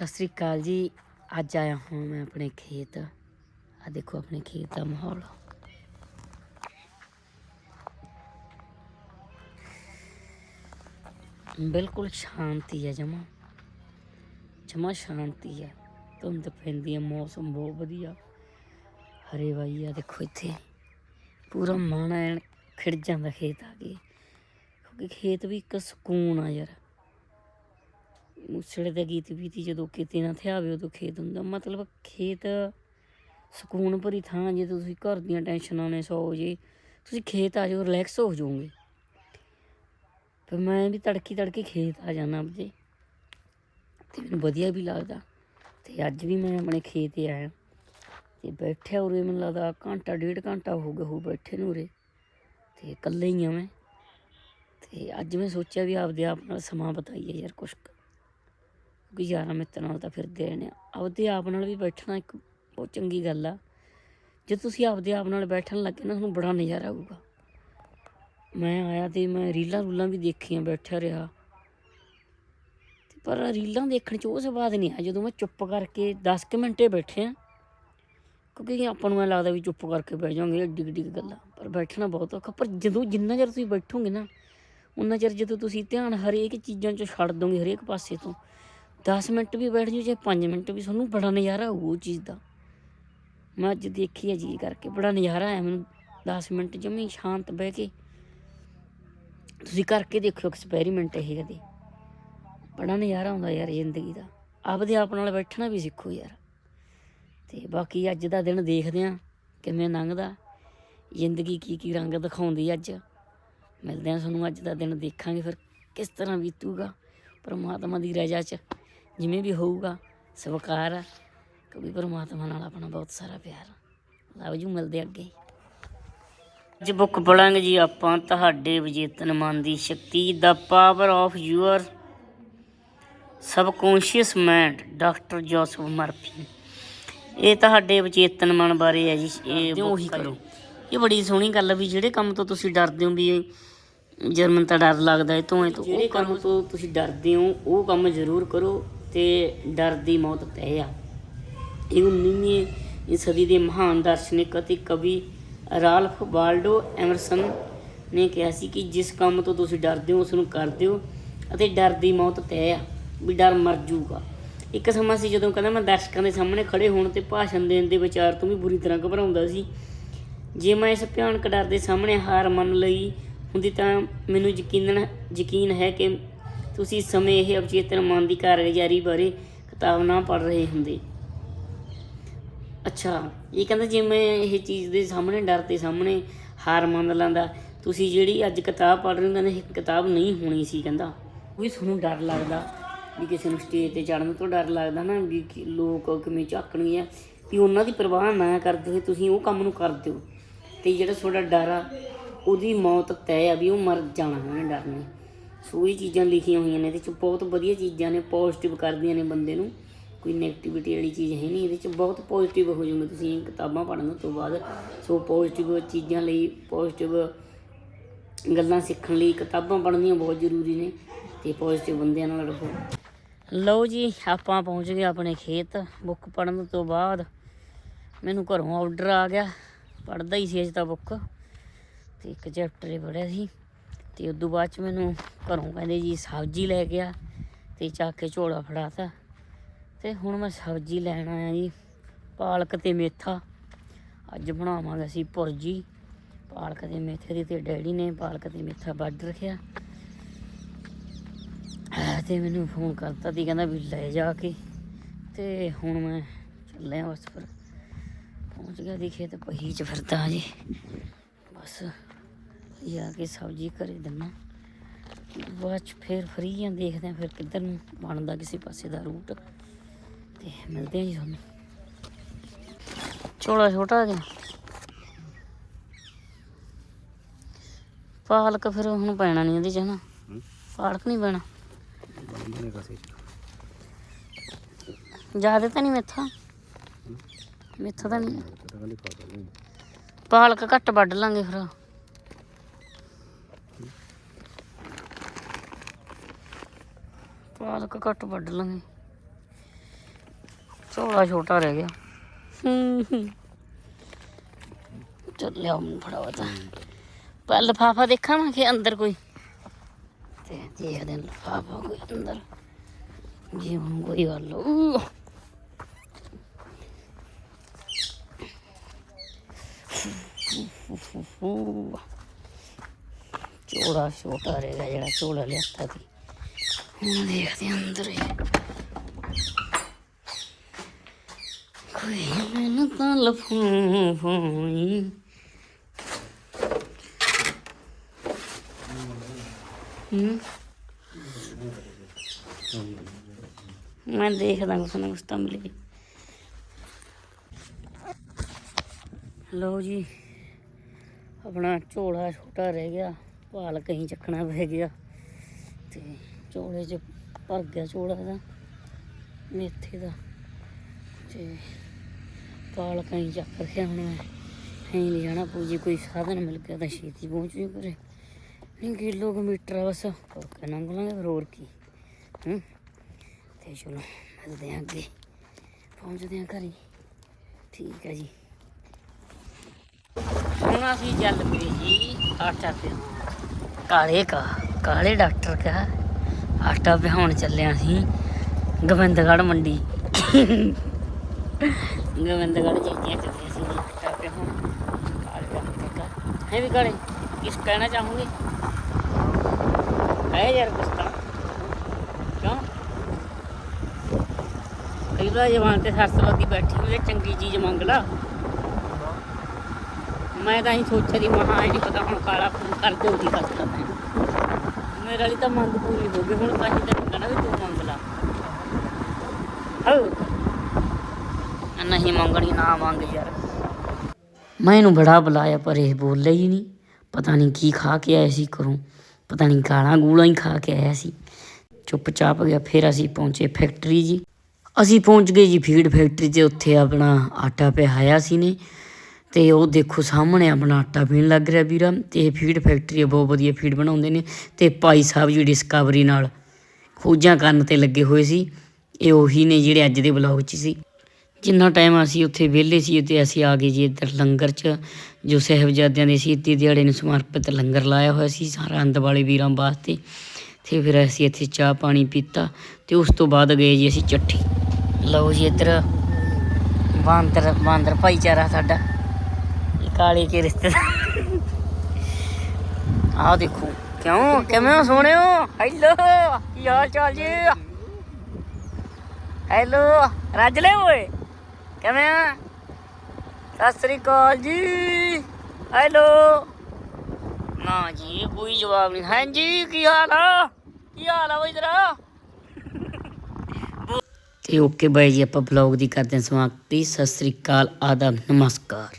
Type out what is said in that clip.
ਸਤਿ ਸ੍ਰੀ ਅਕਾਲ ਜੀ। ਅੱਜ ਆਇਆ ਹਾਂ ਮੈਂ ਆਪਣੇ ਖੇਤ। ਆ ਦੇਖੋ ਆਪਣੇ ਖੇਤ ਦਾ ਮਾਹੌਲ। ਬਿਲਕੁਲ ਸ਼ਾਂਤੀ ਹੈ ਜਮਾ। ਜਮਾ ਸ਼ਾਂਤੀ ਹੈ। ਧੁੰਦ ਪੈਂਦੀ ਹੈ, ਮੌਸਮ ਬਹੁਤ ਵਧੀਆ। ਹਰੇ ਵਾਈ ਆ, ਦੇਖੋ ਇੱਥੇ। ਪੂਰਾ ਮਨ ਐਨ ਖਿੜ ਜਾਂਦਾ ਖੇਤ ਆ ਕੇ। ਕਿਉਂਕਿ ਖੇਤ ਵੀ ਇੱਕ ਸਕੂਨ ਆ ਯਾਰ। ਮੁਸੜੇ ਦਾ ਗੀਤ ਬੀਤੀ ਜਦੋਂ ਕਿਤੇ ਨਾ ਥਿਆਵੇ ਉਦੋਂ ਖੇਤ ਹੁੰਦਾ। ਮਤਲਬ ਖੇਤ ਸਕੂਨ ਭਰੀ ਥਾਂ ਜੇ ਤੁਸੀਂ ਘਰ ਦੀਆਂ ਟੈਨਸ਼ਨਾਂ ਨੇ ਸੌ ਜੇ, ਤੁਸੀਂ ਖੇਤ ਆ ਜਾਓ ਰਿਲੈਕਸ ਹੋ ਜਾਓਗੇ। ਫਿਰ ਮੈਂ ਵੀ ਤੜਕੀ ਤੜਕੀ ਖੇਤ ਆ ਜਾਣਾ ਆਪਦੇ ਤੇ ਮੈਨੂੰ ਵਧੀਆ ਵੀ ਲੱਗਦਾ। ਤੇ ਅੱਜ ਵੀ ਮੈਂ ਆਪਣੇ ਖੇਤ ਹੀ ਆਇਆ। ਤੇ ਬੈਠਿਆ ਉਰੇ, ਮੈਨੂੰ ਲੱਗਦਾ ਘੰਟਾ, ਡੇਢ ਘੰਟਾ ਹੋ ਗਿਆ ਹੋ ਬੈਠੇ ਨੂੰ ਉਰੇ। ਤੇ ਇਕੱਲੇ ਹੀ ਆ ਮੈਂ। ਤੇ ਅੱਜ ਮੈਂ ਸੋਚਿਆ ਵੀ ਆਪਦੇ ਆਪ ਨਾਲ ਸਮਾਂ ਬਤਾਈਏ ਯਾਰ ਕੁਛ ਕਿਉਂਕਿ ਯਾਰਾਂ ਮਿੱਤਰਾਂ ਨਾਲ ਤਾਂ ਫਿਰਦੇ ਰਹਿੰਦੇ ਆ ਆਪਦੇ ਆਪ ਨਾਲ ਵੀ ਬੈਠਣਾ ਇੱਕ ਬਹੁਤ ਚੰਗੀ ਗੱਲ ਆ। ਜੇ ਤੁਸੀਂ ਆਪਦੇ ਆਪ ਨਾਲ ਬੈਠਣ ਲੱਗੇ ਨਾ, ਤੁਹਾਨੂੰ ਬੜਾ ਨਜ਼ਾਰਾ ਆਊਗਾ। ਮੈਂ ਆਇਆ ਤੇ ਮੈਂ ਰੀਲਾਂ ਰੂਲਾਂ ਵੀ ਦੇਖੀਆਂ ਬੈਠਾ ਰਿਹਾ। ਪਰ ਰੀਲਾਂ ਦੇਖਣ ਚ ਉਹ ਸਵਾਦ ਨਹੀਂ ਆ ਜਦੋਂ ਮੈਂ ਚੁੱਪ ਕਰਕੇ 10 ਕੁ ਮਿੰਟੇ ਬੈਠੇ ਬੈਠਿਆ ਕਿਉਂਕਿ ਆਪਾਂ ਨੂੰ ਐਂ ਲੱਗਦਾ ਵੀ ਚੁੱਪ ਕਰਕੇ ਬਹਿ ਜਾਵਾਂਗੇ ਏਡੀ ਏਡੀ ਕੁ ਗੱਲਾਂ ਪਰ ਬੈਠਣਾ ਬਹੁਤ ਔਖਾ। ਪਰ ਜਦੋਂ ਜਿੰਨਾ ਚਿਰ ਤੁਸੀਂ ਬੈਠੋਗੇ ਨਾ, ਉਨਾ ਚਿਰ ਜਦੋਂ ਤੁਸੀਂ ਧਿਆਨ ਹਰੇਕ ਚੀਜ਼ਾਂ 'ਚੋਂ ਛੱਡ ਦੋਗੇ, ਹਰੇਕ ਪਾਸੇ ਤੋਂ 10 ਮਿੰਟ ਵੀ ਬੈਠ ਜਾਓ, ਜੇ 5 ਮਿੰਟ ਵੀ ਤੁਹਾਨੂੰ ਬੜਾ ਨਜ਼ਾਰਾ ਆਊ ਉਹ ਚੀਜ਼ ਦਾ। ਮੈਂ ਅੱਜ ਦੇਖੀ ਹੈ ਜੀ ਕਰਕੇ, ਬੜਾ ਨਜ਼ਾਰਾ ਆਇਆ ਮੈਨੂੰ। 10 ਮਿੰਟ ਜਮੀ ਸ਼ਾਂਤ ਬਹਿ ਕੇ, ਤੁਸੀਂ ਕਰਕੇ ਦੇਖਿਓ ਐਕਸਪੈਰੀਮੈਂਟ ਇਹ ਕਦੇ ਬੜਾ ਨਜ਼ਾਰਾ ਆਉਂਦਾ ਯਾਰ ਜ਼ਿੰਦਗੀ ਦਾ। ਆਪਦੇ ਆਪ ਨਾਲ ਬੈਠਣਾ ਵੀ ਸਿੱਖੋ ਯਾਰ। ਤੇ ਬਾਕੀ ਅੱਜ ਦਾ ਦਿਨ ਦੇਖਦੇ ਆ ਕਿਵੇਂ ਲੰਘਦਾ। ਜ਼ਿੰਦਗੀ ਕੀ ਕੀ ਰੰਗ ਦਿਖਾਉਂਦੀ ਅੱਜ। ਮਿਲਦੇ ਆ ਤੁਹਾਨੂੰ ਅੱਜ ਦਾ ਦਿਨ ਦੇਖਾਂਗੇ ਫਿਰ ਕਿਸ ਤਰ੍ਹਾਂ ਬੀਤੂਗਾ। ਪਰਮਾਤਮਾ ਦੀ ਰਜ਼ਾ 'ਚ ਜਿਵੇਂ ਵੀ ਹੋਊਗਾ ਸਵਕਾਰ ਆ। ਕਿਉਂਕਿ ਪਰਮਾਤਮਾ ਨਾਲ ਆਪਣਾ ਬਹੁਤ ਸਾਰਾ ਪਿਆਰ ਲਵ ਜੀ ਮਿਲਦੇ ਅੱਗੇ। ਅੱਜ ਬੁੱਕ ਪੜਾਂਗੇ ਜੀ ਆਪਾਂ ਤੁਹਾਡੇ ਵਿਜੇਤਨ ਮਨ ਦੀ ਸ਼ਕਤੀ ਦਾ power of your subconscious mind doctor Joseph Murphy ਇਹ ਤੁਹਾਡੇ ਵਿਚੇਤਨ ਮਨ ਬਾਰੇ ਹੈ ਜੀ ਇਹ ਉਹੀ ਕਰੋ। ਇਹ ਬੜੀ ਸੋਹਣੀ ਗੱਲ ਵੀ ਜਿਹੜੇ ਕੰਮ ਤੋਂ ਤੁਸੀਂ ਡਰਦੇ ਹੋ ਵੀ ਜਰਮਨ ਤਾਂ ਡਰ ਲੱਗਦਾ ਹੈ ਤੋਂ ਇਹ ਤੋਂ ਜਿਹੜੇ ਕੰਮ ਤੋਂ ਤੁਸੀਂ ਡਰਦੇ ਹੋ ਉਹ ਕੰਮ ਜ਼ਰੂਰ ਕਰੋ। ਤੇ ਡਰ ਦੀ ਮੌਤ ਤੈਅ ਆ। ਇਹ 19ਵੀਂ ਸਦੀ ਦੇ ਮਹਾਨ ਦਾਰਸ਼ਨਿਕ ਅਤੇ ਕਵੀ ਰਾਲਫ ਵਾਲਡੋ ਐਮਰਸਨ ਨੇ ਕਿਹਾ ਸੀ ਕਿ ਜਿਸ ਕੰਮ ਤੋਂ ਤੁਸੀਂ ਡਰਦੇ ਹੋ, ਉਸ ਨੂੰ ਕਰ ਦਿਓ ਅਤੇ ਡਰ ਦੀ ਮੌਤ ਤੈਅ ਆ, ਵੀ ਡਰ ਮਰ ਜੂਗਾ ਇੱਕ ਸਮਾਂ ਸੀ ਜਦੋਂ ਕਹਿੰਦਾ ਮੈਂ ਦਰਸ਼ਕਾਂ ਦੇ ਸਾਹਮਣੇ ਖੜੇ ਹੋਣ ਤੇ ਭਾਸ਼ਣ ਦੇਣ ਦੇ ਵਿਚਾਰ ਤੋਂ ਵੀ ਬੁਰੀ ਤਰ੍ਹਾਂ ਘਬਰਾਉਂਦਾ ਸੀ। ਜੇ ਮੈਂ ਇਸ ਭਿਆਨਕ ਡਰ ਦੇ ਸਾਹਮਣੇ ਹਾਰ ਮੰਨ ਲਈ ਹੁੰਦੀ ਤਾਂ ਮੈਨੂੰ ਯਕੀਨਨ ਯਕੀਨ ਹੈ ਕਿ ਤੁਸੀਂ ਇਸ ਸਮੇਂ ਇਹ ਅਵਚੇਤਨ ਮਨ ਦੀ ਕਾਰਗੁਜ਼ਾਰੀ ਬਾਰੇ ਕਿਤਾਬ ਨਾ ਪੜ੍ਹ ਰਹੇ ਹੁੰਦੇ। ਅੱਛਾ, ਇਹ ਕਹਿੰਦਾ ਜੇ ਮੈਂ ਇਹ ਚੀਜ਼ ਦੇ ਸਾਹਮਣੇ, ਡਰ ਦੇ ਸਾਹਮਣੇ ਹਾਰ ਮੰਨ ਲੈਂਦਾ, ਤੁਸੀਂ ਜਿਹੜੀ ਅੱਜ ਕਿਤਾਬ ਪੜ੍ਹ ਰਹੇ ਹੋ, ਕਹਿੰਦੇ ਇਹ ਕਿਤਾਬ ਨਹੀਂ ਹੋਣੀ ਸੀ ਕਹਿੰਦਾ। ਉਹ ਵੀ ਤੁਹਾਨੂੰ ਡਰ ਲੱਗਦਾ ਵੀ ਕਿਸੇ ਨੂੰ ਸਟੇਜ ਤੇ ਚੜ੍ਹਨ ਤੋਂ ਡਰ ਲੱਗਦਾ ਨਾ ਵੀ ਲੋਕ ਕਿਵੇਂ ਝਾਕਣਗੇ ਵੀ ਉਹਨਾਂ ਦੀ ਪਰਵਾਹ ਨਾ ਕਰਦੇ ਹੋਏ ਤੁਸੀਂ ਉਹ ਕੰਮ ਨੂੰ ਕਰ ਦਿਓ ਤੇ ਜਿਹੜਾ ਤੁਹਾਡਾ ਡਰ ਆ, ਉਹਦੀ ਮੌਤ ਤੈਅ ਆ ਵੀ ਉਹ ਮਰ ਜਾਣਾ ਉਹਨੇ ਡਰ ਨੇ ਸੋ ਇਹ ਚੀਜ਼ਾਂ ਲਿਖੀਆਂ ਹੋਈਆਂ ਨੇ, ਇਹਦੇ ਚ ਬਹੁਤ ਵਧੀਆ ਚੀਜ਼ਾਂ ਨੇ ਪੋਜ਼ਿਟਿਵ ਕਰਦੀਆਂ ਨੇ ਬੰਦੇ ਨੂੰ। ਕੋਈ ਨੈਗੇਟਿਵਿਟੀ ਵਾਲੀ ਚੀਜ਼ ਹੈ ਨਹੀਂ, ਇਹਦੇ ਚ ਬਹੁਤ ਪੋਜ਼ਿਟਿਵ ਹੋ ਜਾਓਗੇ ਤੁਸੀਂ ਕਿਤਾਬਾਂ ਪੜ੍ਹਨ ਤੋਂ ਬਾਅਦ। ਸੋ ਪੋਜ਼ਿਟਿਵ ਚੀਜ਼ਾਂ ਲਈ ਪੋਜ਼ਿਟਿਵ ਗੱਲਾਂ ਸਿੱਖਣ ਲਈ ਕਿਤਾਬਾਂ ਪੜ੍ਹਨੀਆਂ ਬਹੁਤ ਜ਼ਰੂਰੀ ਨੇ, ਤੇ ਪੋਜ਼ਿਟਿਵ ਬੰਦਿਆਂ ਨਾਲ ਰਹੋ ਲਓ ਜੀ, ਆਪਾਂ ਪਹੁੰਚ ਗਏ ਆਪਣੇ ਖੇਤ ਬੁੱਕ ਪੜ੍ਹਨ ਤੋਂ ਬਾਅਦ। ਮੈਨੂੰ ਘਰੋਂ ਆਰਡਰ ਆ ਗਿਆ, ਪੜ੍ਹਦਾ ਹੀ ਸੀ ਅਜੇ ਤਾਂ ਬੁੱਕ ਤੇ ਇੱਕ ਚੈਪਟਰ ਹੀ ਪੜ੍ਹਿਆ ਸੀ। ਤੇ ਉਦੋਂ ਬਾਅਦ ਚ ਮੈਨੂੰ ਘਰੋਂ ਕਹਿੰਦੇ ਜੀ ਸਬਜ਼ੀ ਲੈ ਗਿਆ ਤੇ ਚੱਕ ਕੇ ਝੋਲਾ ਫੜਾਤਾ। ਤੇ ਹੁਣ ਮੈਂ ਸਬਜ਼ੀ ਲੈਣ ਆਇਆ ਜੀ, ਪਾਲਕ ਤੇ ਮੇਥਾ। ਅੱਜ ਬਣਾਵਾਂਗੇ ਅਸੀਂ ਭੁਰਜੀ। ਪਾਲਕ ਤੇ ਮੇਥੇ ਦੀ ਤੇ ਡੈਡੀ ਨੇ ਪਾਲਕ ਤੇ ਮੇਥਾ ਵੱਢ ਰੱਖਿਆ। ਆਹ ਤੇ ਮੈਨੂੰ ਫੋਨ ਕਰਤਾ ਤੀ ਕਹਿੰਦਾ ਵੀ ਲੈ ਜਾ ਕੇ। ਤੇ ਹੁਣ ਮੈਂ ਚੱਲਿਆ ਬਸ ਫਿਰ। ਪਹੁੰਚ ਗਿਆ ਦੀ ਖੇਤ, ਪਹੀ ਚ ਫਿਰਦਾ ਜੀ। ਬਸ। ਜਾ ਕੇ ਸਬਜ਼ੀ ਘਰੇ ਦਿੰਨਾ ਬਾਅਦ ਚ ਫਿਰ ਫਰੀ ਆ ਦੇਖਦੇ ਆ ਫਿਰ ਕਿੱਧਰ ਨੂੰ ਬਣਦਾ ਕਿਸੇ ਪਾਸੇ ਦਾ ਰੂਟ ਤੇ ਮਿਲਦੇ ਆ ਜੀ ਤੁਹਾਨੂੰ। ਛੋਟਾ ਛੋਟਾ ਜਿਹਾ। ਪਾਲਕ ਫਿਰ ਹੁਣ ਪੈਣਾ ਨਹੀਂ ਇਹਦੇ ਚ ਹਨਾ। ਪਾਲਕ ਨਹੀਂ ਪੈਣਾ। ਜ਼ਿਆਦਾ ਤਾਂ ਨਹੀਂ ਮੇਥਾ। ਮੇਥਾ ਤਾਂ ਨਹੀਂ ਪਾਲਕ ਘੱਟ ਵੱਢ ਲਾਂਗੇ ਫਿਰ। ਪਾਲਕ ਘੱਟ ਵੱਢ ਲਾਂਗੇ। ਝੋਲਾ ਛੋਟਾ ਰਹਿ ਗਿਆ। ਹੂੰ ਚੱਲ ਲਿਆ ਮੈਨੂੰ ਫੜਾਵਾ ਤਾਂ ਪਰ ਲਫਾਫਾ ਦੇਖਾਂ ਮੈਂ ਕਿ ਅੰਦਰ ਕੋਈ। ਤੇ ਦੇਖਦੇ ਲਫਾਫਾ ਕੋਈ ਅੰਦਰ, ਜੇ ਹੁਣ ਕੋਈ ਗੱਲ ਊ ਝੋਲਾ ਛੋਟਾ ਗਿਆ ਜਿਹੜਾ ਝੋਲਾ ਲਿਆਤਾ ਸੀ। ਹੁਣ ਦੇਖਦੇ ਹਾਂ ਅੰਦਰ ਹੀ ਕੋਈ ਮੈਨੂੰ ਤਾਂ ਲਫੂਫੂਈ ਹੂੰ ਮੈਂ ਦੇਖਦਾ ਕੁਛ ਨਾ ਕੁਛ ਤਾਂ ਮਿਲੇ ਲਓ ਜੀ, ਆਪਣਾ ਝੋਲਾ ਛੋਟਾ ਰਹਿ ਗਿਆ, ਭਾਲ ਕਹੀਂ ਚੱਕਣਾ ਪੈ ਗਿਆ ਤੇ ਚੋਲੇ 'ਚ ਭਰ ਗਿਆ ਝੋਲਾ ਦਾ ਮੇਥੇ ਦਾ। ਤੇ ਪਾਲ ਕਹੀਂ ਚੱਕ ਰੱਖਿਆ ਹੁਣ ਮੈਂ ਹੈ ਨਹੀਂ ਜਾਣਾ ਪੂਜੀ ਕੋਈ ਸਾਧਨ ਮਿਲ ਗਿਆ ਤਾਂ ਛੇਤੀ ਪਹੁੰਚ ਜੂ ਘਰੇ। ਨਹੀਂ ਕਿਲੋਮੀਟਰ ਬਸ ਓਕੇ ਲੰਘ ਲਾਂਗੇ, ਫਿਰ ਹੋਰ ਕੀ। ਹੂੰ? ਤੇ ਚਲੋ, ਮਿਲਦੇ ਹਾਂ ਅੱਗੇ। ਪਹੁੰਚਦੇ ਹਾਂ ਘਰੇ। ਠੀਕ ਹੈ ਜੀ। ਹੁਣ ਅਸੀਂ ਚੱਲ ਪਏ ਜੀ, ਆਟਾ ਪਿਆ ਕਾਲੇ ਕਾ, ਕਾਲੇ ਡਾਕਟਰ ਕਾ। ਆਟਾ ਪਿਹਾਉਣ ਚੱਲਿਆ ਸੀ। ਗੋਬਿੰਦਗੜ੍ਹ ਮੰਡੀ। ਗੋਬਿੰਦਗੜ੍ਹ ਜਾਈਏ ਚੱਲੇ ਸੀ। ਆਟਾ ਪਿਹਾਉਣ ਕਾਲੇ ਡਾਕਟਰ ਕਾ ਹੈ ਵੀ ਕਾਲੇ? ਕਿਸ ਕਹਿਣਾ ਚਾਹੂੰਗੇ? ਹੈ ਯਾਰ ਕੁਛ ਤਾਂ ਕਿਉਂ? ਕਈ ਵਾਰ ਜਵਾਨ ਤੇ ਸਰਸਵਤੀ ਬੈਠੀ ਹੋਈ ਚੰਗੀ ਚੀਜ਼ ਮੰਗ ਲਾ। ਮੈਂ ਤਾਂ ਹੀ ਸੋਚਿਆ ਦੀ ਮਹਾ ਨਹੀਂ ਪਤਾ ਹੁਣ ਕਾਲਾ ਫੋਨ ਕਰ ਦਿਓ ਦੀ ਗੱਲ ਕਰਦਾ। ਮੇਰੇ ਵਾਲੀ ਤਾਂ ਮੰਗ ਪੂਰੀ ਹੋ ਗਈ, ਹੁਣ ਤਾਂ ਹੀ ਵੀ ਤੂੰ ਮੰਗ ਲਾ। ਹੋ ਨਹੀਂ ਮੰਗਣੀ, ਨਾ ਮੰਗ ਯਾਰ। ਮੈਂ ਇਹਨੂੰ ਬੜਾ ਬੁਲਾਇਆ, ਪਰ ਇਹ ਬੋਲਿਆ ਹੀ ਨਹੀਂ। ਪਤਾ ਨਹੀਂ ਕੀ ਖਾ ਕੇ ਆਇਆ ਸੀ ਘਰੋਂ, ਪਤਾ ਨਹੀਂ ਗਾਲਾਂ ਗੂਲਾਂ ਹੀ ਖਾ ਕੇ ਆਇਆ ਸੀ। ਚੁੱਪਚਾਪ ਗਿਆ, ਫਿਰ ਅਸੀਂ ਪਹੁੰਚੇ ਫੈਕਟਰੀ ਜੀ। ਅਸੀਂ ਪਹੁੰਚ ਗਏ ਜੀ, ਫੀਡ ਫੈਕਟਰੀ ਤੇ ਉੱਥੇ ਆਪਣਾ ਆਟਾ ਪਿਹਾਇਆ ਸੀ ਨੇ। ਤੇ ਉਹ ਦੇਖੋ ਸਾਹਮਣੇ ਆਪਣਾ ਆਟਾ ਪੀਣ ਲੱਗ ਰਿਹਾ ਵੀਰਾ ਤੇ ਇਹ ਫੀਡ ਫੈਕਟਰੀ ਆ, ਬਹੁਤ ਵਧੀਆ ਫੀਡ ਬਣਾਉਂਦੇ ਨੇ ਤੇ ਭਾਈ ਸਾਹਿਬ ਜੀ ਡਿਸਕਵਰੀ ਨਾਲ ਖੋਜਾਂ ਕਰਨ ਤੇ ਲੱਗੇ ਹੋਏ ਸੀ। ਇਹ ਉਹੀ ਨੇ ਜਿਹੜੇ ਅੱਜ ਦੇ ਬਲੌਗ 'ਚ ਸੀ। ਜਿੰਨਾ ਟਾਈਮ ਅਸੀਂ ਉੱਥੇ ਵਿਹਲੇ ਸੀ ਤੇ ਅਸੀਂ ਆ ਗਏ ਜੀ ਇੱਧਰ ਲੰਗਰ 'ਚ, ਜੋ ਸਾਹਿਬਜ਼ਾਦਿਆਂ ਦੇ ਸ਼ਹੀਦੀ ਦਿਹਾੜੇ ਨੂੰ ਸਮਰਪਿਤ ਲੰਗਰ ਲਾਇਆ ਹੋਇਆ ਸੀ ਸਾਰਾ ਅੰਦ ਵਾਲੇ ਵੀਰਾਂ ਵਾਸਤੇ। ਤੇ ਫਿਰ ਅਸੀਂ ਇੱਥੇ ਚਾਹ ਪਾਣੀ ਪੀਤਾ ਤੇ ਉਸ ਤੋਂ ਬਾਅਦ ਗਏ ਜੀ ਅਸੀਂ ਚੱਠੀ। ਲਓ ਜੀ ਇੱਧਰ ਬਾਂਦਰ ਬਾਂਦਰ ਭਾਈਚਾਰਾ ਸਾਡਾ। ਕਾਲੇ ਕੇ ਰਿਸ਼ਤੇਦਾਰ। ਆਹ ਦੇਖੋ, ਕਿਉਂ, ਕਿਵੇਂ ਹੋ ਸੋਹਣਿਓ ਹੈਲੋ ਕੀ ਹਾਲ ਚਾਲ ਜੀ? ਹੈਲੋ ਰੱਜ ਓਏ। ਕਿਵੇਂ ਆ? ਸਤਿ ਸ੍ਰੀ ਅਕਾਲ ਜੀ। ਹੈਲੋ ਨਾ ਜੀ, ਕੋਈ ਜਵਾਬ ਨਹੀਂ। ਹਾਂਜੀ ਕੀ ਹਾਲ ਆ? ਕੀ ਹਾਲ ਆ ਬਈ ਤੇਰਾ? ਤੇ ਓਕੇ ਬਾਈ ਜੀ, ਆਪਾਂ ਬਲੌਗ ਦੀ ਕਰਦੇ ਸਮਾਪਤੀ। ਸਤਿ ਸ੍ਰੀ ਅਕਾਲ, ਆਦਾਬ, ਨਮਸਕਾਰ।